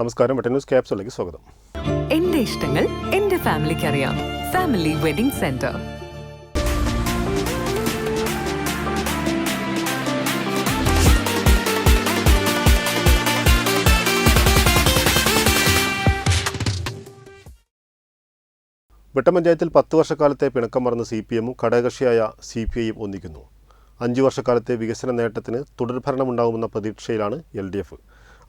നമസ്കാരം. ന്യൂസ് ക്യാപ്സിലേക്ക് സ്വാഗതം. എന്റെ ഇഷ്ടങ്ങൾ എന്റെ ഫാമിലിക്ക് അറിയാം. Family wedding centre. വെട്ടം പഞ്ചായത്തിൽ പത്ത് വർഷക്കാലത്തെ പിണക്കം മറന്ന് സി പി എമ്മും ഘടകകക്ഷിയായ സി പി ഐയും ഒന്നിക്കുന്നു. അഞ്ചു വർഷക്കാലത്തെ വികസന നേട്ടത്തിന് തുടർഭരണമുണ്ടാകുമെന്ന പ്രതീക്ഷയിലാണ് എൽ ഡി എഫ്.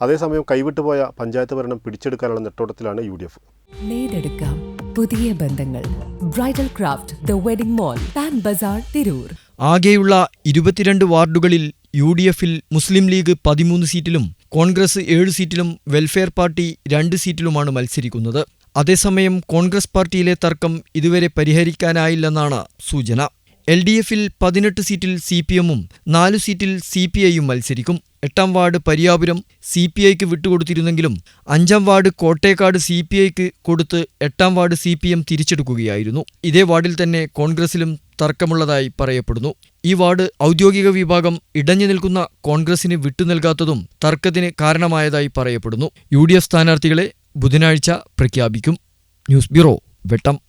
അതേസമയം കൈവിട്ടുപോയ പഞ്ചായത്ത് ഭരണം പിടിച്ചെടുക്കാനുള്ള നെട്ടോട്ടത്തിലാണ് യു ഡി എഫ്. നേടെടുക്കാം പുതിയ ബന്ധങ്ങൾ. Bridal craft the wedding mall Pan Bazar Tirur. ആകെയുള്ള ഇരുപത്തിരണ്ട് വാർഡുകളിൽ യു ഡി എഫിൽ മുസ്ലിം ലീഗ് പതിമൂന്ന് സീറ്റിലും കോൺഗ്രസ് ഏഴ് സീറ്റിലും വെൽഫെയർ പാർട്ടി രണ്ട് സീറ്റിലുമാണ് മത്സരിക്കുന്നത്. അതേസമയം കോൺഗ്രസ് പാർട്ടിയിലെ തർക്കം ഇതുവരെ പരിഹരിക്കാനായില്ലെന്നാണ് സൂചന. എൽ ഡി എഫിൽ പതിനെട്ട് സീറ്റിൽ സി പി എമ്മും നാലു സീറ്റിൽ സി പി ഐയും മത്സരിക്കും. എട്ടാം വാർഡ് പരിയാപുരം സി പി ഐക്ക് വിട്ടുകൊടുത്തിരുന്നെങ്കിലും അഞ്ചാം വാർഡ് കോട്ടേക്കാട് സി പി ഐക്ക് കൊടുത്ത് എട്ടാം വാർഡ് സി പി എം തിരിച്ചെടുക്കുകയായിരുന്നു. ഇതേ വാർഡിൽ തന്നെ കോൺഗ്രസിലും തർക്കമുള്ളതായി പറയപ്പെടുന്നു. ഈ വാർഡ് ഔദ്യോഗിക വിഭാഗം ഇടഞ്ഞു നിൽക്കുന്ന കോൺഗ്രസിന് വിട്ടുനൽകാത്തതും തർക്കത്തിന് കാരണമായതായി പറയപ്പെടുന്നു. യു ഡി എഫ് സ്ഥാനാർത്ഥികളെ ബുധനാഴ്ച പ്രഖ്യാപിക്കും. News bureau Vettam.